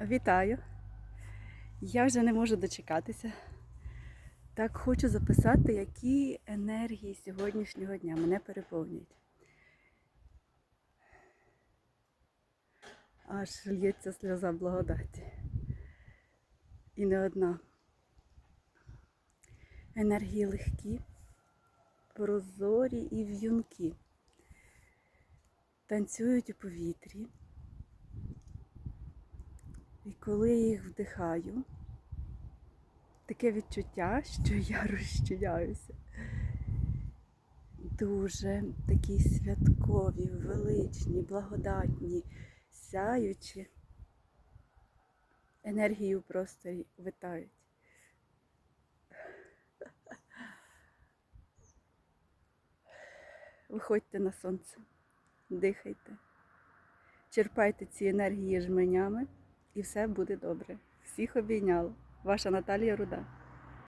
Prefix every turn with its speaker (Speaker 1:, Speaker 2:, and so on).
Speaker 1: Вітаю! Я вже не можу дочекатися. Так хочу записати, які енергії сьогоднішнього дня мене переповнюють. Аж лється сльоза благодаті. І не одна. Енергії легкі, прозорі і в'юнкі. Танцюють у повітрі. І коли я їх вдихаю, таке відчуття, що я розчиняюся. Дуже такі святкові, величні, благодатні, сяючі. Енергію в просторі витають. Виходьте на сонце, дихайте, черпайте ці енергії жменями і все буде добре. Всіх обійняла. Ваша Наталія Руда.